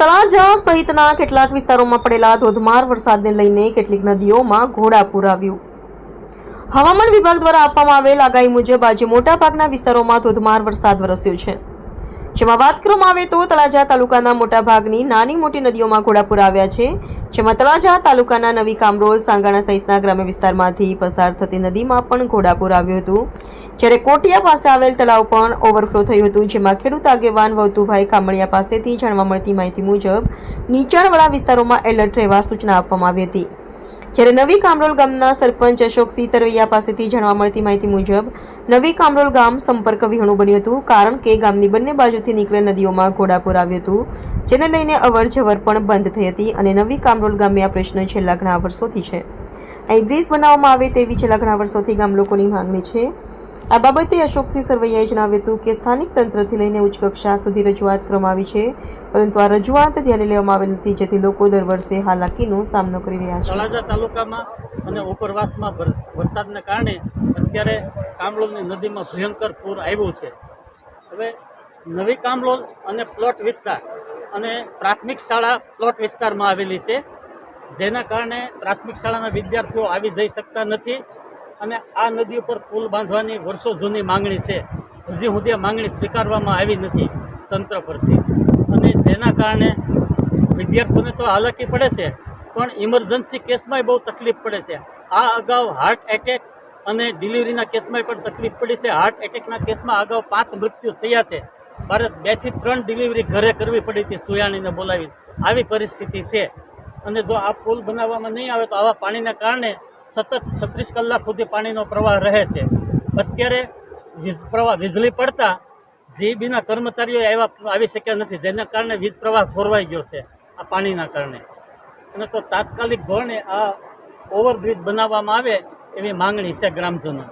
તળાજા સહિતના કેટલાક વિસ્તારોમાં પડેલા ધોધમાર વરસાદને લઈને કેટલીક નદીઓમાં ઘોડાપૂર આવ્યું હવામાન વિભાગ દ્વારા આપવામાં આવેલ આગાહી મુજબ આજે મોટાભાગના વિસ્તારોમાં ધોધમાર વરસાદ વરસ્યો છે. જેમાં વાત કરવામાં આવે તો તળાજા તાલુકાના મોટા ભાગની નાની મોટી નદીઓમાં ઘોડાપુર આવ્યા છે, જેમાં તળાજા તાલુકાના નવી કામરોલ, સાંગાણા સહિતના ગ્રામ્ય વિસ્તારમાંથી પસાર થતી નદીમાં પણ ઘોડાપુર આવ્યું હતું. જ્યારે કોટિયા પાસે આવેલ તળાવ પણ ઓવરફ્લો થયું હતું, જેમાં ખેડૂત આગેવાન વૌતુભાઈ કામળિયા પાસેથી જાણવા મળતી માહિતી મુજબ નીચાણવાળા વિસ્તારોમાં એલર્ટ રહેવા સૂચના આપવામાં આવી હતી. જ્યારે નવી કામરોલ ગામના સરપંચ અશોકસિંહ તરવૈયા પાસેથી જાણવા મળતી માહિતી મુજબ, નવી કામરોલ ગામ સંપર્ક વિહોણું બન્યું હતું કારણ કે ગામની બંને બાજુથી નીકળેલ નદીઓમાં ઘોડાપુર આવ્યું હતું, જેને લઈને અવર જવર પણ બંધ થઈ હતી અને નવી કામરોલ ગામે આ પ્રશ્ન છેલ્લા ઘણા વર્ષોથી છે. અહીં બ્રિજ બનાવવામાં આવે તેવી છેલ્લા ઘણા વર્ષોથી ગામ લોકોની માંગણી છે. આ બાબતે અશોકસિંહ સરવૈયાએ જણાવ્યું હતું કે સ્થાનિક તંત્રથી લઈને ઉચ્ચ કક્ષા સુધી રજૂઆત કરવામાં આવી છે, પરંતુ આ રજૂઆત ધ્યાને લેવામાં આવેલ નથી, જેથી લોકો દર વર્ષે હાલાકીનો સામનો કરી રહ્યા છે. તળાજા તાલુકામાં અને ઉપરવાસમાં વરસ- વરસાદને કારણે અત્યારે કામલોલની નદીમાં ભયંકર પૂર આવ્યું છે. હવે નવી કામલોલ અને પ્લોટ વિસ્તાર અને પ્રાથમિક શાળા પ્લોટ વિસ્તારમાં આવેલી છે, જેના કારણે પ્રાથમિક શાળાના વિદ્યાર્થીઓ આવી જઈ શકતા નથી. અને આ નદી ઉપર પુલ બાંધવાની વર્ષો જૂની માંગણી છે. હજી સુધી માંગણી સ્વીકારવામાં આવી નથી તંત્ર પરથી. અને જેના કારણે વિદ્યાર્થીઓને તો હાલાકી પડે છે, પણ ઇમરજન્સી કેસમાંય બહુ તકલીફ પડે છે. આ અગાઉ હાર્ટ એટેક અને ડિલિવરીના કેસમાં પણ તકલીફ પડી છે. હાર્ટ એટેકના કેસમાં અગાઉ પાંચ મૃત્યુ થયા છે. ભારત બેથી ત્રણ ડિલિવરી ઘરે કરવી પડી હતી સુયાણીને બોલાવી આવી પરિસ્થિતિ છે. અને જો આ પુલ બનાવવામાં નહીં આવે તો આવા પાણીના કારણે સતત છત્રીસ કલાક સુધી પાણીનો પ્રવાહ રહે છે. અત્યારે વીજ પ્રવાહ વીજળી પડતા જીબીના કર્મચારીઓ આવ્યા આવી શક્યા નથી, જેના કારણે વીજ પ્રવાહ ખોરવાઈ ગયો છે આ પાણીના કારણે. અને તો તાત્કાલિક ધોરણે આ ઓવરબ્રિજ બનાવવામાં આવે એવી માંગણી છે ગ્રામજનો